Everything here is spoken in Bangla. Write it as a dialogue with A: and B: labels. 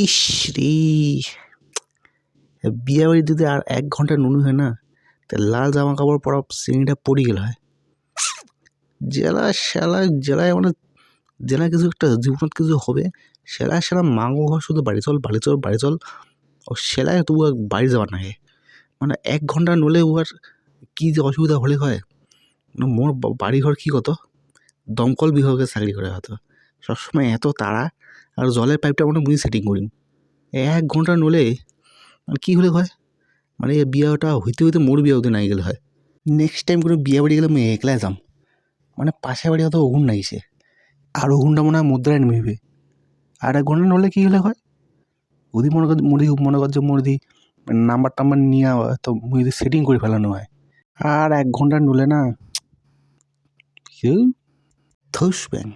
A: ইস বিয়ে বাড়ি যদি আর এক ঘণ্টা নুনু হয় না, তা লাল জামা কাপড় পরা শ্রেণীটা পড়ে গেল হয়। জেলা শালা জেলায় মানে জেলা কিছু একটা জীবনত কিছু হবে সেলায় সেলা মাঙ্গো ঘর শুধু বাড়ি চল বাড়ি চল বাড়ি চল, ও সেলায় তবু আর বাড়ি যাবার নাগে মানে এক ঘণ্টা নলে আর কী যে অসুবিধা হলে হয়। মানে মোর বা- বাড়ি ঘর কী কত? দমকল বিভাগে চাকরি করে হয়তো। সবসময় এত তাড়া আর জলের পাইপটা মানে মুই সেটিং করিম এক ঘণ্টা নলে মানে কী হলে হয়? মানে এই বিয়েটা হইতে হইতে মোর বিয়ে হতে নাই গেলে হয়। নেক্সট টাইম কোনো বিয়ে বাড়ি গেলে আমি একলাই যাম। মানে পাশে বাড়ি হয়তো ওগুন নাগিছে আর ওগুনটা মনে হয় মুদ্রায় নেমে আর এক ঘণ্টা নলে কী হলে হয়? যদি মনে কর মুড়ি মনে কর যে যদি নাম্বার টাম্বার নিয়ে তো মুই যদি সেটিং করে ফেলানো হয়। আর এক ঘণ্টা নলে না কেউ থুস ব্যাং